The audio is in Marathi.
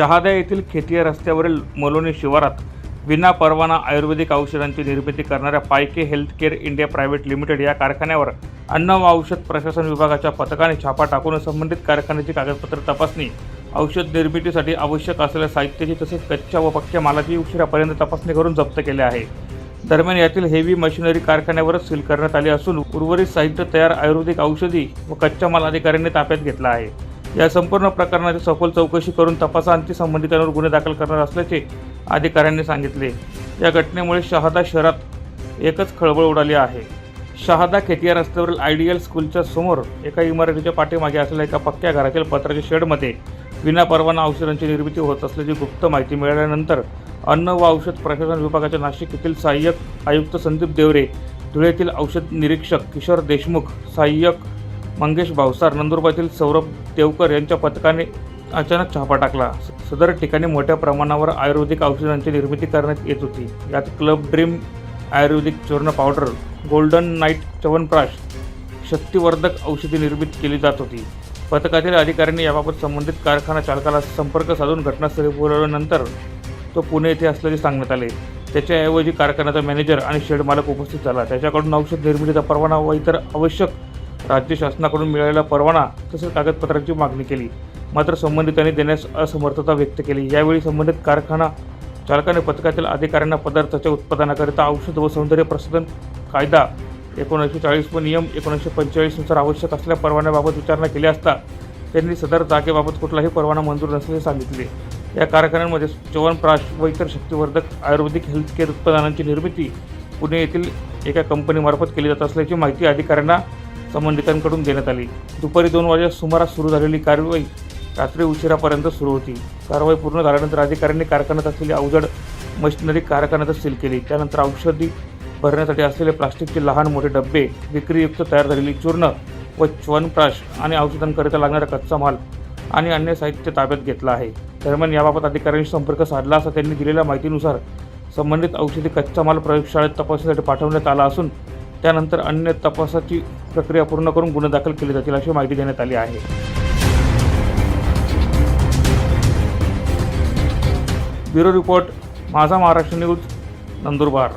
शहादा येथील खेतिया रस्त्यावरील मलोनी शिवारात विना परवाना आयुर्वेदिक औषधांची निर्मिती करणाऱ्या पायके हेल्थकेअर इंडिया प्रायव्हेट लिमिटेड या कारखान्यावर अन्न व औषध प्रशासन विभागाच्या पथकाने छापा टाकून संबंधित कारखान्याची कागदपत्र तपासणी औषध निर्मितीसाठी आवश्यक असलेल्या साहित्याची तसेच कच्च्या व पक्क्या मालाची उशिरापर्यंत तपासणी करून जप्त केले आहे. दरम्यान यातील हेवी मशिनरी कारखान्यावरच सील करण्यात आली असून उर्वरित साहित्य तयार आयुर्वेदिक औषधी व कच्चा माल अधिकाऱ्यांनी ताब्यात घेतला आहे. या संपूर्ण प्रकरणाची सखोल चौकशी करून तपासांती संबंधितांवर गुन्हे दाखल करणार असल्याचे अधिकाऱ्यांनी सांगितले. या घटनेमुळे शहादा शहरात एकच खळबळ उडाली आहे. शहादा खेतिया रस्त्यावरील आयडियल स्कूलच्या समोर एका इमारतीच्या पाठीमागे असलेल्या एका पक्क्या घरातील पत्राच्या शेडमध्ये विनापरवाना औषधांची निर्मिती होत असल्याची गुप्त माहिती मिळाल्यानंतर अन्न व औषध प्रशासन विभागाच्या नाशिक येथील सहाय्यक आयुक्त संदीप देवरे धुळेतील औषध निरीक्षक किशोर देशमुख सहाय्यक मंगेश भावसार नंदुरबारतील सौरभ देवकर यांच्या पथकाने अचानक छापा टाकला. सदर ठिकाणी मोठ्या प्रमाणावर आयुर्वेदिक औषधांची निर्मिती करण्यात येत होती. यात क्लब ड्रीम आयुर्वेदिक चूर्ण पावडर गोल्डन नाईट च्यवनप्राश शक्तिवर्धक औषधी निर्मित केली जात होती. पथकातील अधिकाऱ्यांनी याबाबत संबंधित कारखाना चालकाला संपर्क साधून घटनास्थळी बोलवल्यानंतर तो पुणे येथे असल्याचे सांगण्यात आले. त्याच्याऐवजी कारखान्याचा मॅनेजर आणि शेड मालक उपस्थित झाला. त्याच्याकडून औषध निर्मितीचा परवाना व इतर आवश्यक राज्य शासनाकडून मिळालेला परवाना तसेच कागदपत्रांची मागणी केली. मात्र संबंधितांनी देण्यास असमर्थता व्यक्त केली. यावेळी संबंधित कारखाना चालकाने पथकातील अधिकाऱ्यांना पदार्थाच्या उत्पादनाकरिता औषध व सौंदर्य प्रसाधन कायदा एकोणीसशे चाळीस व नियम एकोणीसशे पंचेचाळीसनुसार आवश्यक असलेल्या परवान्याबाबत विचारणा केली असता त्यांनी सदर जागेबाबत कुठलाही परवाना मंजूर नसल्याचे सांगितले. या कारखान्यांमध्ये च्यवनप्राश व इतर शक्तिवर्धक आयुर्वेदिक हेल्थकेअर उत्पादनांची निर्मिती पुणे येथील एका कंपनीमार्फत केली जात असल्याची माहिती अधिकाऱ्यांना संबंधितांकडून देण्यात आली. दुपारी दोन वाजेच्या सुमारास सुरू झालेली कारवाई रात्री उशिरापर्यंत सुरू होती. कारवाई पूर्ण झाल्यानंतर अधिकाऱ्यांनी कारखान्यात असलेली अवजड मशिनरी कारखान्यातच सील केली. त्यानंतर औषधी भरण्यासाठी असलेले प्लास्टिकचे लहान मोठे डबे विक्रीयुक्त तयार झालेली चूर्ण व च्वनप्राश आणि औषधांकरिता लागणारा कच्चा माल आणि अन्य साहित्य ताब्यात घेतला आहे. दरम्यान याबाबत अधिकाऱ्यांशी संपर्क साधला असता त्यांनी दिलेल्या माहितीनुसार संबंधित औषधी कच्चा माल प्रयोगशाळेत तपासणीसाठी पाठवण्यात आला असून त्यानंतर अन्य तपासाची प्रक्रिया पूर्ण करून गुन्हे दाखल केले जातील अशी माहिती देण्यात आली आहे. ब्युरो रिपोर्ट माझा महाराष्ट्र न्यूज नंदुरबार.